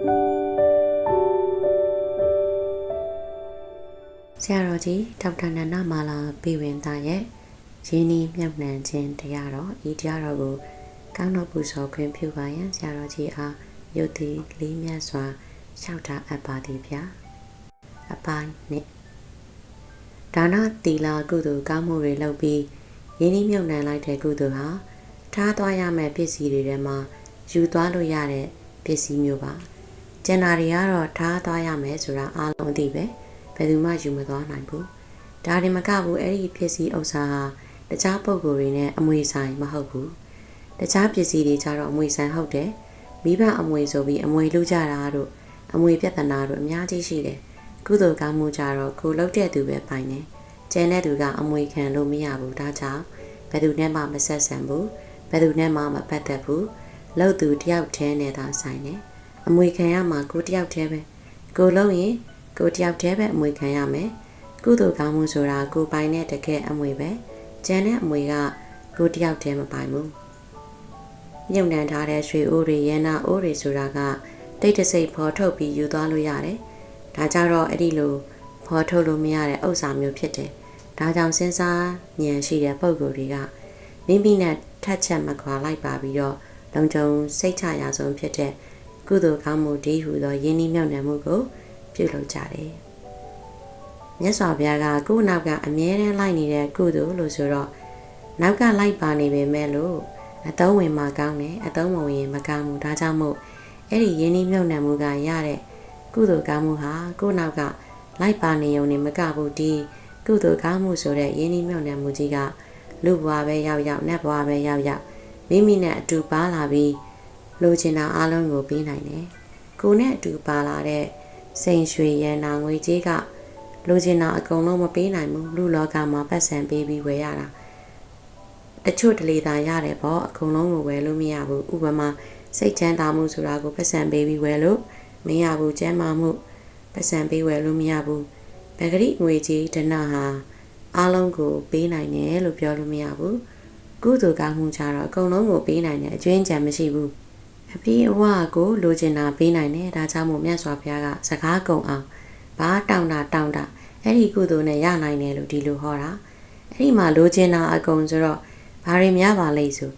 ဆရာတော်ကြီးဒေါက်တာနန္ဒမာလာပေဝင်သားရဲ့ရင်းနှီးမြုပ်နှံခြင်းတရားတော်ဤတရားတော်ကိုကောင်းတော်ပူဇော်ခွင့်ပြုပါရန်ဆရာတော်ကြီးအားယုတ်တိလေးမြတ်စွာလျှောက်ထားအပ်ပါသည်ဗျာအပိုင်းနှစ်ဒါနသီလကုသိုလ်ကောင်းမှုတွေလုပ်ပြီးရင်းနှီးမြုပ်နှံလိုက်တဲ့ကုသိုလ်ဟာထားသွားရမယ့်ပစ္စည်းတွေထဲမှာယူသွားလို့ရတဲ့ပစ္စည်းမျိုးပါ ကျန်တာတွေကတော့ထားသွားရမယ်ဆိုတာအားလုံးအသိပဲဘယ်သူမှယူမသွားနိုင်ဘူးဒါတွေမကဘူးအဲ့ဒီပစ္စည်းဥစ္စာဟာတခြားပုံကိုယ်တွေနဲ့အမွေဆိုင်မဟုတ်ဘူးတခြားပစ္စည်းတွေကြတော့အမွေဆိုင်ဟုတ်တယ်မိဘအမွေဆိုပြီးအမွေလူကြတာတို့အမွေပြဿနာတို့အများကြီးရှိတယ်ကုသိုလ်ကောင်းမှုကြတော့ကိုလှုပ်တဲ့သူပဲပိုင်တယ်ကျန်တဲ့သူကအမွေခံလို့မရဘူးဒါကြောင့်ဘယ်သူနဲ့မှမဆက်ဆံဘူးဘယ်သူနဲ့မှမပတ်သက်ဘူးလှုပ်သူတယောက်တည်းနဲ့သာဆိုင်တယ် အမွေခံရမှာကိုတယောက်တည်းပဲကိုလုံးရင်ကိုတယောက်တည်းပဲအမွေခံရမယ်ကုသိုလ်ကောင်းမှုဆိုတာကိုပိုင်တဲ့တကယ်အမွေပဲကျန်တဲ့အမွေကကိုတယောက်တည်းမပိုင်ဘူးမြုပ်နှံထားတဲ့ရွှေအိုးတွေရန်နာအိုးတွေဆိုတာကတိတ်တဆိတ်ဖော်ထုတ်ပြီးယူသွားလို့ရတယ်ဒါကြတော့အဲ့ဒီလိုဖော်ထုတ်လို့မရတဲ့ဥစ္စာမျိုးဖြစ်တယ်ဒါကြောင့်စဉ်းစားဉာဏ်ရှိတဲ့ပုံကိုယ်တွေကမိမိနဲ့ထက်ချက်မခွာလိုက်ပါပြီးတော့လုံခြုံစိတ်ချရဆုံးဖြစ်တဲ့ ကုသိုလ်ကောင်းမှုတည်ဟူသောယဉ်ဤမြုပ်နှံမှုကိုပြုလုပ်ကြတယ်မြတ်စွာဘုရားကကိုယ့်နောက်ကအမြဲတမ်းလိုက်နေတဲ့ကုသိုလ်လို့ဆိုတော့နောက်ကလိုက်ပါနေပေမဲ့လို့အတုံးဝင်မှာကောင်းတယ်အတုံးမဝင်ရင်မကောင်းဘူးဒါကြောင့်မို့အဲ့ဒီယဉ်ဤမြုပ်နှံမှုကရတဲ့ကုသိုလ်ကောင်းမှုဟာကိုယ့်နောက်ကလိုက်ပါနေုံနဲ့မကဘူးဒီကုသိုလ်ကောင်းမှုဆိုတဲ့ယဉ်ဤမြုပ်နှံမှုကြီးကလူဘွားပဲရောက်ရောက်နတ်ဘွားပဲရောက်ရောက်မိမိနဲ့အတူပါလာပြီး လိုချင်တာအလုံးကိုပြီးနိုင်တယ်ကိုနဲ့အတူပါလာတဲ့စိန်ရွှေရန်နာငွေကြီးကလိုချင်တာအကုန်လုံးမပေးနိုင်ဘူးလူလောကမှာပတ်စံပေးပြီးဝယ်ရတာတချို့တလေသာရတယ်ပေါ့အကုန်လုံးကိုဝယ်လို့မရဘူးဥပမာစိတ်ချမ်းသာမှုဆိုတာကိုပတ်စံပေးပြီးဝယ်လို့မရဘူးကျမ်းမာမှုပတ်စံပေးဝယ်လို့မရဘူးဗဂရိငွေကြီးဒနာဟာအားလုံးကိုပေးနိုင်တယ်လို့ပြောလို့မရဘူးကုသိုလ်ကောင်းမှုကြတော့အကုန်လုံးကိုပေးနိုင်တယ်အကျွင်းကြံမရှိဘူး အပြည့်အဝကိုလိုချင်တာပေးနိုင်တယ်ဒါကြောင့်မို့မြတ်စွာဘုရားကစကားကုံအောင်ဘာတောင်းတာတောင်းတာအဲ့ဒီကုသိုလ်နဲ့ရနိုင်တယ်လို့ဒီလိုဟောတာအဲ့ဒီမှာလိုချင်တာအကုန်ဆိုတော့ဘာတွေများပါလိမ့်ဆို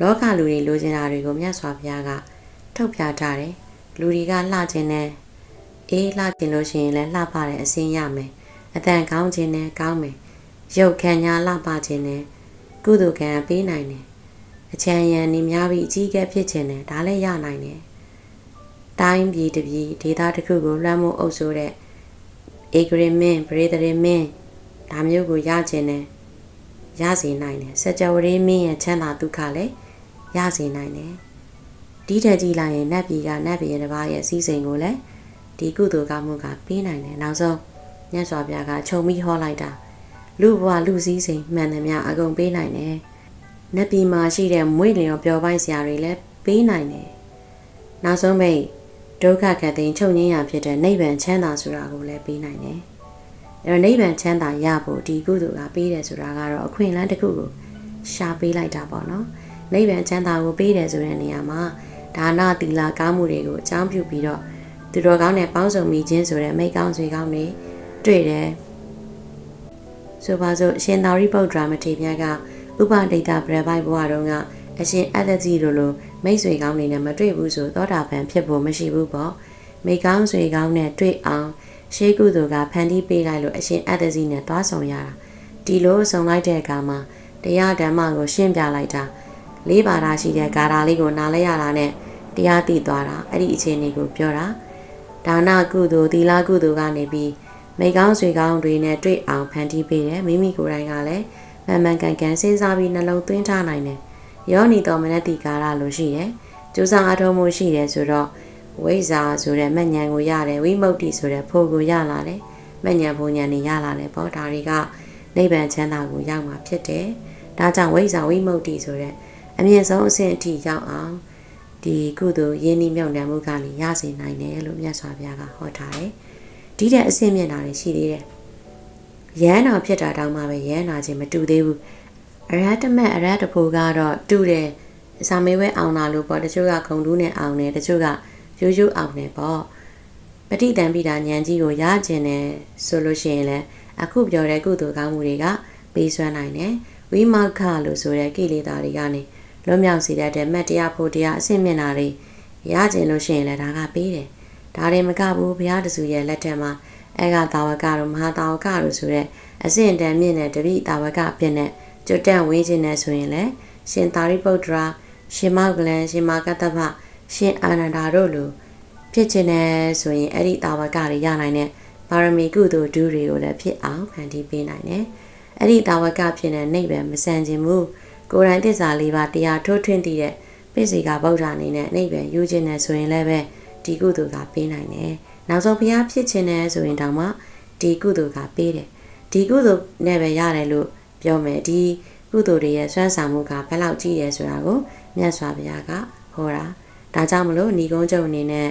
လောကလူတွေလိုချင်တာတွေကိုမြတ်စွာဘုရားကထုတ်ပြထားတယ်လူတွေကလှချင်တယ်အေးလှချင်လို့ရှိရင်လည်းလှပတဲ့အစင်းရမယ်အတန်ကောင်းခြင်းနဲ့ကောင်းမယ်ရုပ်ခံညာလှပခြင်းနဲ့ကုသိုလ်ကံပေးနိုင်တယ် အချမ်းရံနေများပြီးအကြီးအကဲဖြစ်ခြင်းနဲ့ဒါလည်းရနိုင်တယ်တိုင်းပြည်တစ်ပြည်ဒေသတစ်ခုကိုလွှမ်းမိုးအုပ်စိုးတဲ့ဧကရမင်းပရိသရမင်းဒါမျိုးကိုရခြင်းနဲ့ရစေနိုင်တယ်စကြဝဠာမင်းရဲ့ချမ်းသာဒုက္ခလည်းရစေနိုင်တယ်ဒီထက်ကြီးလိုက်ရင်နတ်ပြည်ကနတ်ပြည်ရဲ့တစ်ပါးရဲ့စီးစိမ်ကိုလည်းဒီကုသိုလ်ကောင်းမှုကပေးနိုင်တယ်နောက်ဆုံးမြတ်စွာဘုရားကခြုံပြီးဟောလိုက်တာလူဘဝလူစည်းစိမ်မှန်သမျှအကုန်ပေးနိုင်တယ် နတ်ပြည်မှာရှိတဲ့မွေးလျော်ပျော်ပိုင်းစရာတွေလည်းပေးနိုင်တယ်နောက်ဆုံးပိတ်ဒုက္ခခတ်သိမ်းချုပ်ငင်းရဖြစ်တဲ့နိဗ္ဗာန်ချမ်းသာဆိုတာကိုလည်းပေးနိုင်တယ်အဲ့တော့နိဗ္ဗာန်ချမ်းသာရဖို့ဒီကုသိုလ်ကပေးတယ်ဆိုတာကတော့အခွင့်အလမ်းတစ်ခုကိုရှာပေးလိုက်တာပေါ့နော်နိဗ္ဗာန်ချမ်းသာကိုပေးတယ်ဆိုတဲ့နေရာမှာဒါနသီလကောင်းမှုတွေကိုအကြောင်းပြုပြီးတော့သူတော်ကောင်းနဲ့ပေါင်းစုံမိခြင်းဆိုတဲ့မိကောင်းဆွေကောင်းတွေတွေ့တယ်ဆိုပါစို့အရှင်သာရိပုတ္တရာမထေရက ဥပဒိတပြပိုက်ဘဝတုန်းကအရှင်အသက်ကြီးလိုလိုမိတ်ဆွေကောင်းတွေနဲ့မတွေ့ဘူးဆိုသောတာပန်ဖြစ်ဖို့မရှိဘူးပေါ့မိကောင်းဆွေကောင်းနဲ့တွေ့အောင်ရှေးကုသိုလ်ကဖန်တီးပေးလိုက်လို့အရှင်အသက်ကြီးနဲ့သွားဆောင်ရတာဒီလိုဆောင်လိုက်တဲ့အခါမှာတရားဓမ္မကိုရှင်းပြလိုက်တာလေးပါးသာရှိတဲ့ဂါထာလေးကိုနားလဲရတာနဲ့တရားသိသွားတာအဲ့ဒီအခြေအနေကိုပြောတာဒါနကုသိုလ်သီလကုသိုလ်ကနေပြီးမိကောင်းဆွေကောင်းတွေနဲ့တွေ့အောင်ဖန်တီးပေးတယ်မိမိကိုယ်တိုင်ကလည်း မှန်မှန်ကန်ကန်စဉ်းစားပြီးနှလုံးသွင်းထားနိုင်တယ်ယောနီတော်မနတိကာရလို့ရှိတယ်ကျိုးစားအထောမှုရှိတယ်ဆိုတော့ဝိဇ္ဇာဆိုတဲ့မဉ္ဇဉ်ကိုရတယ်ဝိမု ക്തി ဆိုတဲ့ဖို့ကိုရလာတယ်မဉ္ဇဉ်ဘုံဉဏ်နေရလာတယ်ပေါ့ဒါတွေကနိဗ္ဗာန်ချမ်းသာကိုရောက်မှာဖြစ်တယ်ဒါကြောင့်ဝိဇ္ဇာဝိမု ക്തി ဆိုတဲ့အမြင့်ဆုံးအဆင့်အထိရောက်အောင်ဒီကုသိုလ်ယဉ်ဤမြောက်နှံမှုကနေရစေနိုင်တယ်လို့မြတ်စွာဘုရားကဟောထားတယ်ဒီတဲ့အဆင့်မြင့်တာတွေရှိသေးတယ် ရဟန္တာဖြစ်တာတောင်မှပဲရဟန္တာချင်းမတူသေးဘူးအရဟတမတ်အရဟတဖို့ကတော့တူတယ်စာမေးပွဲအောင်တာလို့ပေါ့တချို့ကဂုံတူးနဲ့အောင်တယ်တချို့ကရိုးရိုးအောင်နေပေါ့ပဋိတံပိတာဉာဏ်ကြီးကိုရကျင်တယ်ဆိုလို့ရှိရင်လည်းအခုပြောတဲ့ကုသိုလ်ကောင်းမှုတွေကပေးစွမ်းနိုင်တယ်ဝိမောက္ခလို့ဆိုတဲ့ကိလေသာတွေကနေလွတ်မြောက်စေတတ်တဲ့မတ်တရားဖို့တရားအဆင့်မြင့်တာတွေရကျင်လို့ရှိရင်လည်းဒါကပေးတယ်ဒါတွေမကဘူးဘုရားတဆူရဲ့လက်ထက်မှာ အဲကတာဝကတို့မဟာတာဝကတို့ဆိုတဲ့အဆင့်တန်းမြင့်တဲ့တပိတာဝကအဖြစ်နဲ့ကျွတ်တန့်ဝေးခြင်းနဲ့ဆိုရင်လည်းရှင်သာရိပုတ္တရာရှင်မောကလန်ရှင်မာကတ္တဗရှင်အာနန္ဒာတို့လိုဖြစ်ခြင်းနဲ့ဆိုရင်အဲ့ဒီတာဝကတွေရနိုင်တဲ့ပါရမီကုသိုလ်ဒုတွေကိုလည်းဖြစ်အောင်ဖန်တီးပေးနိုင်တယ်။အဲ့ဒီတာဝကဖြစ်တဲ့နိဗ္ဗာန်မဆန်ခြင်းမူကိုယ်တိုင်သစ္စာလေးပါးတရားထိုးထွင်းသိတဲ့ပိစိကဗုဒ္ဓအနေနဲ့နိဗ္ဗာန်ယူခြင်းနဲ့ဆိုရင်လည်းပဲဒီကုသိုလ်ကပေးနိုင်တယ်။ နောက်ဆုံးဘုရားဖြစ်ခြင်းနဲ့ဆိုရင်တောင်မှဒီကုသိုလ်ကပေးတယ်။ဒီကုသိုလ်နဲ့ပဲရတယ်လို့ပြောမယ်ဒီကုသိုလ်တွေရဲ့စွမ်းဆောင်မှုကဘယ်လောက်ကြီးတယ်ဆိုတာကိုမြတ်စွာဘုရားကဟောတာဒါကြောင့်မလို့ဏီကုန်းကျုံအနေနဲ့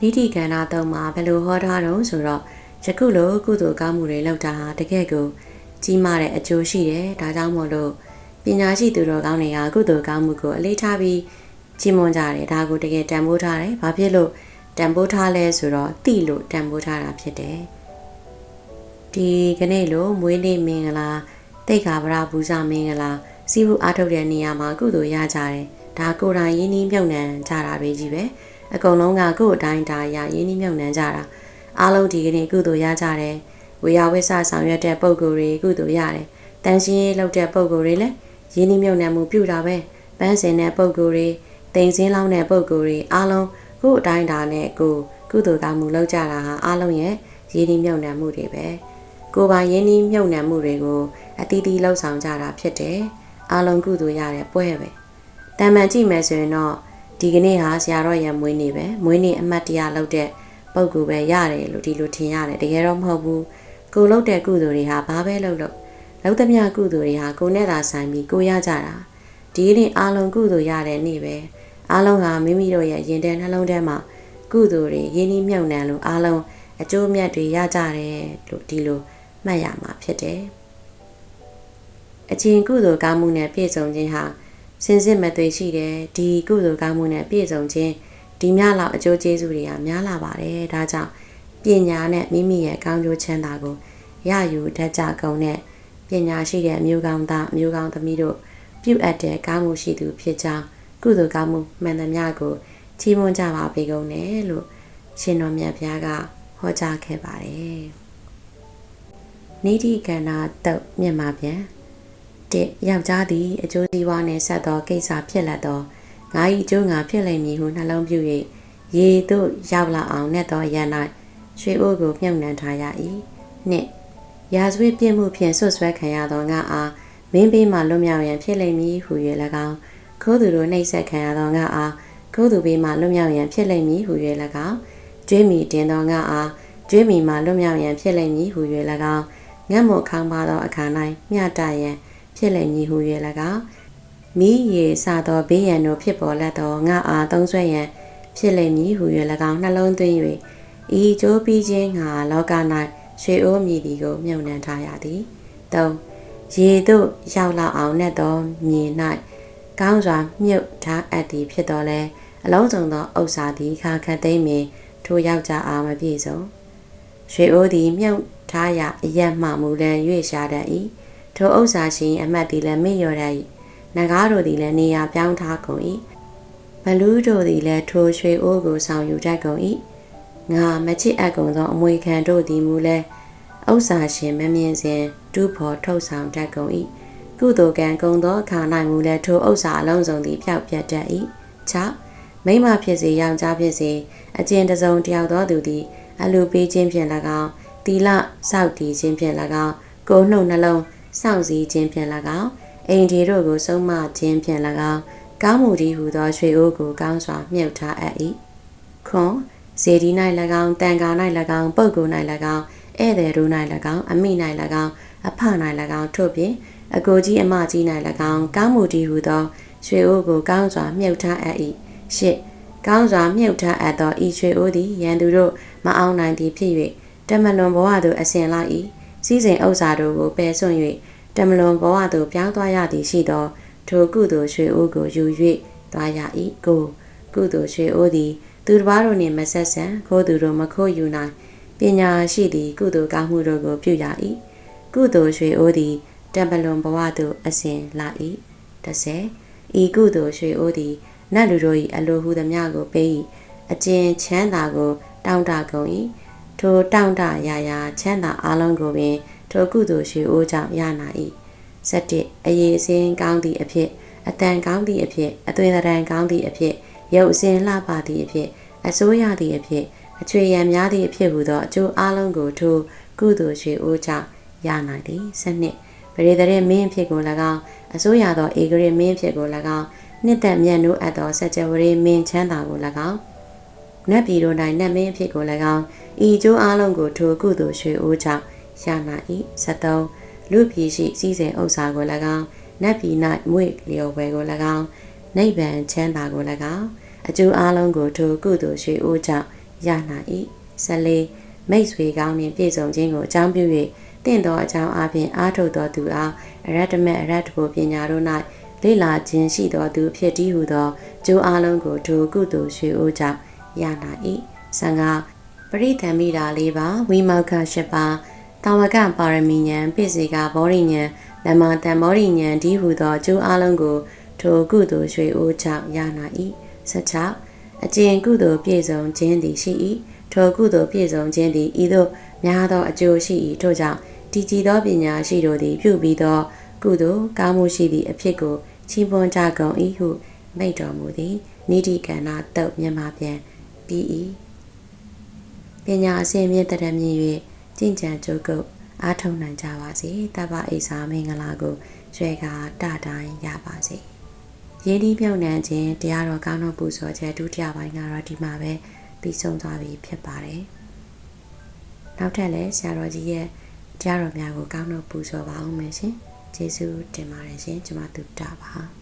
နိတိကန္နာတုံးမှာဘယ်လိုဟောထားတော့ဆိုတော့ယခုလိုကုသိုလ်ကောင်းမှုတွေလုပ်တာဟာတကယ်ကိုကြီးမားတဲ့အကျိုးရှိတယ်ဒါကြောင့်မို့လို့ပညာရှိသူတော်ကောင်းတွေကကုသိုလ်ကောင်းမှုကိုအလေးထားပြီးကြီးမွန်ကြတယ်ဒါကိုတကယ်တန်ဖိုးထားတယ်ဘာဖြစ်လို့ တန်ဖိုးထားလဲဆိုတော့တိလို့တန်ဖိုးထားတာဖြစ်တယ်ဒီကနေ့လိုမွေးနေ့မင်္ဂလာတိတ်ခါဗရာဘူးစာမင်္ဂလာစီးပူအားထုတ်တဲ့နေရာမှာကုသိုလ်ရကြတယ်ဒါကိုယ်တိုင်ရင်းနှီးမြုပ်နှံကြတာတွေကြီးပဲအကုန်လုံးကကိုယ့်အတိုင်းဒါရရင်းနှီးမြုပ်နှံကြတာအားလုံးဒီကနေ့ကုသိုလ်ရကြတယ်ဝေယဝိဆဆောင်ရွက်တဲ့ပုံကိုယ်တွေကုသိုလ်ရတယ်တန်ရှင်းရေးလုပ်တဲ့ပုံကိုယ်တွေလည်းရင်းနှီးမြုပ်နှံမှုပြုတာပဲပန်းစင်တဲ့ပုံကိုယ်တွေတိမ်စင်းလောင်းတဲ့ပုံကိုယ်တွေအားလုံး ကိုယ့်အတိုင်းဒါနဲ့ကိုကုသိုလ်ကောင်းမှုလုပ်ကြတာဟာအားလုံးရဲ့ရင်းနှီးမြုပ်နှံမှုတွေပဲကိုယ်ပိုင်ရင်းနှီးမြုပ်နှံမှုတွေကိုအတီးတီးလှုပ်ဆောင်ကြတာဖြစ်တယ်အားလုံးကုသိုလ်ရတဲ့ပွဲပဲတမန်ကြည့်မယ်ဆိုရင်တော့ဒီကနေ့ဟာဆရာတော်ရဲ့မွေးနေ့ပဲမွေးနေ့အမှတ်တရလုပ်တဲ့ပုံကူပဲရတယ်လို့ဒီလိုထင်ရတယ်တကယ်တော့မဟုတ်ဘူးကိုလုပ်တဲ့ကုသိုလ်တွေဟာဘာပဲလုပ်လို့လောက်သမျှကုသိုလ်တွေဟာကိုနဲ့သာဆိုင်ပြီးကိုရကြတာဒီနေ့အားလုံးကုသိုလ်ရတဲ့နေ့ပဲ အားလုံးဟာမိမိတို့ရဲ့ရင်ထဲနှလုံးထဲမှာကုသိုလ်တွေရင်းနှီးမြုပ်နှံလို့အားလုံးအကျိုးမြတ်တွေရကြတယ်လို့ဒီလိုမှတ်ရမှာဖြစ်တယ်အချင်းကုသိုလ်ကောင်းမှုနဲ့ပြည့်စုံခြင်းဟာစင်စစ်မသွေရှိတယ်ဒီကုသိုလ်ကောင်းမှုနဲ့ပြည့်စုံခြင်းဒီများလောက်အကျိုးကျေးဇူးတွေကများလာပါတယ်ဒါကြောင့်ပညာနဲ့မိမိရဲ့ကောင်းကျိုးချမ်းသာကိုရယူတတ်ကြကုန်တဲ့ပညာရှိတဲ့အမျိုးကောင်းသားအမျိုးကောင်းသမီးတို့ပြုအပ်တဲ့ကောင်းမှုရှိသူဖြစ်ကြောင်း ကုသိုလ်ကောင်းမှုမှန်သမျှကိုချီးမွမ်းကြပါပေကုန်နဲ့လို့ရှင်တော်မြတ်ဘုရားကဟောကြားခဲ့ပါတယ်နိတိကန္နာတုတ်မြန်မာပြန်တစ်ယောက်ျားသည်အကျိုးစီးပွားနှင့်ဆက်သောကိစ္စဖြစ်လက်သောငါ၏အကျိုးငါဖြစ်လိမ့်မည်ဟုနှလုံးပြု၍ရေသို့ရောက်လာအောင်နဲ့သောရန်၌ရွှေအိုးကိုမြုပ်နှံထားရ၏နှစ်ရာဇဝတ်ပြစ်မှုဖြင့်ဆွဆွဲခံရသောငါအားမင်းပေးမှလွတ်မြောက်ရန်ဖြစ်လိမ့်မည်ဟု၍၎င်း ခိုးသူတို့နှိပ်စက်ခံရသောငါအားခိုးသူပေးမှလွတ်မြောက်ရန်ဖြစ်လိမ့်မည်ဟု၍၎င်းကျွေးမိတင်သောငါအားကျွေးမိမှလွတ်မြောက်ရန်ဖြစ်လိမ့်မည်ဟု၍၎င်းငတ်မို့ခေါင်းပါသောအခါ၌မျှတရန်ဖြစ်လိမ့်မည်ဟု၍၎င်းမိရေစသောဘေးရန်တို့ဖြစ်ပေါ်လက်သောငါအားသုံးဆွဲရန်ဖြစ်လိမ့်မည်ဟု၍၎င်းနှလုံးသွင်း၍ဤကြိုးပြီးခြင်းငါလောက၌ရွှေအိုးမြည်သည်ကိုမြုံနှံထားရသည်၃ရေတို့ရောက်လောက်အောင်နဲ့သောမြေ၌ ကောင်းစွာမြုပ်ထားအပ်သည်ဖြစ်တော်လဲအလုံးစုံသောဥစ္စာသည်ခါခတ်သိမ်းမင်ထိုယောက်ျားအားမပြည့်စုံရွှေအိုးသည်မြုပ်ထားရအရက်မှမူလန်၍ရှာတတ်၏ထိုဥစ္စာရှင်အမတ်သည်လည်းမေ့လျော်တတ်၏နဂါးတို့သည်လည်းနေရာပြောင်းထားကုန်၏ဘလူးတို့သည်လည်းထိုရွှေအိုးကိုဆောင်ယူတတ်ကုန်၏ငါမချစ်အပ်ကုန်သောအမွေခံတို့သည်မူလဲဥစ္စာရှင်မမြင်စဉ်တူးဖော်ထုတ်ဆောင်တတ်ကုန်၏ ကုသိုလ်ကံကုန်သောအခါ၌မူလဲထိုဥစ္စာအလုံးစုံသည်ပျောက်ပြတ်တတ်၏6မိမဖြစ်စေယောက်ျားဖြစ်စေအကျဉ်တစုံတယောက်သောသူသည်အလူပေးခြင်းဖြင့်၎င်းတီလစောက်တည်ခြင်းဖြင့်၎င်းကိုနှုတ်နှလုံးစောင့်စည်းခြင်းဖြင့်၎င်းအိမ်ဒီတို့ကိုဆုံးမခြင်းဖြင့်၎င်းကောင်းမှုဒီဟုသောရွှေအိုးကိုကောင်းစွာမြုပ်ထားအပ်၏ခွန်ဇေဒီ၌၎င်းတန်ကာ၌၎င်းပုပ်ကို၌၎င်းဧည့်သည်တို့၌၎င်းအမိ၌၎င်းအဖ၌၎င်းထို့ပြင် အကိုကြီးအမကြီး၌၎င်းကောင်းမှုဒီဟုသောရွှေအိုးကိုကောင်းစွာမြုပ်ထားအပ်၏ရှစ်ကောင်းစွာမြုပ်ထားအပ်သောဤရွှေအိုးသည်ရန်သူတို့မအောင်နိုင်သည်ဖြစ်၍တမလွန်ဘဝသို့အစဉ်လိုက်၏စီးစိမ်ဥစ္စာတို့ကိုပယ်စွန့်၍တမလွန်ဘဝသို့ပြောင်းသွားရသည်ရှိသောထိုကုသိုလ်ရွှေအိုးကိုယူ၍သွားရ၏ကိုကုသိုလ်ရွှေအိုးသည်သူတစ်ပါးတို့နှင့်မဆက်ဆံခိုးသူတို့မခိုးယူနိုင်ပညာရှိသည့်ကုသိုလ်ကောင်းမှုတို့ကိုပြုရ၏ကုသိုလ်ရွှေအိုးသည် တံပလွန်ဘဝသို့အစဉ်လာ၏30ဤကုသိုလ်ရွှေအိုးသည်နတ်လူတို့၏အလိုဟုသမျှကိုပေး၏အကျဉ်ချမ်းသာကို တောင်းတကုန်၏ထိုတောင်းတရာရာချမ်းသာအလုံးကိုပင်ထိုကုသိုလ်ရွှေအိုးကြောင့်ရနာ၏7အရေးအစင်းကောင်းသည့်အဖြစ်အတန်ကောင်းသည့်အဖြစ်အသွင်သဏ္ဍာန်ကောင်းသည့်အဖြစ်ရုပ်အစဉ်လှပသည့်အဖြစ်အစိုးရသည့်အဖြစ်အချွေရံများသည့်အဖြစ်ဟူသောအကျိုးအလုံးကိုထိုကုသိုလ်ရွှေအိုးကြောင့်ရနိုင်သည်စနစ် ပရိသေရမင်းအဖြစ်ကို၎င်းအစိုးရသောဧကရမင်းအဖြစ်ကို၎င်းနှစ်သက်မြတ်နိုးအပ်သောစัจ java ရေမင်းချမ်းသာကို၎င်းနတ်ပြည်တို့၌နတ်မင်းအဖြစ်ကို၎င်းဤကျိုးအလုံးကိုထိုကုသိုလ်ရွှေအိုးကြောင့်ရနိုင်၏73လူပြည်ရှိစည်းစိမ်ဥစ္စာကို၎င်းနတ်ပြည်၌မွေလျော်ပွဲကို၎င်းနိဗ္ဗာန်ချမ်းသာကို၎င်းအကျိုးအလုံးကိုထိုကုသိုလ်ရွှေအိုးကြောင့်ရနိုင်၏14မိတ်ဆွေကောင်းနှင့်ပြည့်စုံခြင်းကိုအကြောင်းပြု၍ တင့်သောအကြောင်းအပြင်အားထုတ်သောသူအားအရတ္တမအရတ္တကိုပညာတို့၌လေ့လာခြင်းရှိသောသူဖြစ်တည်ဟုသောကျိုးအလုံးကိုထိုကုသိုလ်ရွှေအိုးကြောင့်ရနိုင်၏15ပရိသံမိတာ၄ပါးဝိမောက္ခ၈ပါးတာဝကပါရမီဉာဏ်ပိစေကဘောရိဉာဏ်ဓမ္မတံဘောရိဉာဏ်ဒီဟုသောကျိုးအလုံးကိုထိုကုသိုလ်ရွှေအိုးကြောင့်ရနိုင်၏16အကျင့်ကုသိုလ်ပြည့်စုံခြင်းသည်ရှိ၏ ထိုကုသိုလ်ပြည့်စုံခြင်းသည်ဤသို့များသောအကျိုးရှိ၏ထို့ကြောင့်တည်ကြည်သောပညာရှိတို့သည်ပြုပြီးသော ကုသိုလ်ကောင်းမှုရှိသည့်အဖြစ်ကိုချီးမွမ်းကြကုန်၏ဟုမိန့်တော်မူသည်နိတိကန္နာတုတ်မြန်မာပြန်ပြီး၏ပညာအစဉ်မြင့်တရမြင့်၍ကြင်ကြံကြုတ်ကုတ်အားထုတ်နိုင်ကြပါစေတပ္ပအိစာမင်္ဂလာကိုရွှေကတတိုင်းရပါစေရင်းနှီးမြုပ်နှံခြင်းတရားတော်ကောင်းတော်ပူဇော်ခြင်းဒုတိယပိုင်းကတော့ဒီမှာပဲ ပြီးဆုံးသွားပြီဖြစ်ပါတယ်နောက်ထပ်လည်းဆရာတော်ကြီးရဲ့တရားတော်များကိုကောင်းတော်ပူဇော်ပါအောင်မယ်ရှင်ကျေးဇူးတင်ပါတယ်ရှင်ကျွန်မတူတာပါ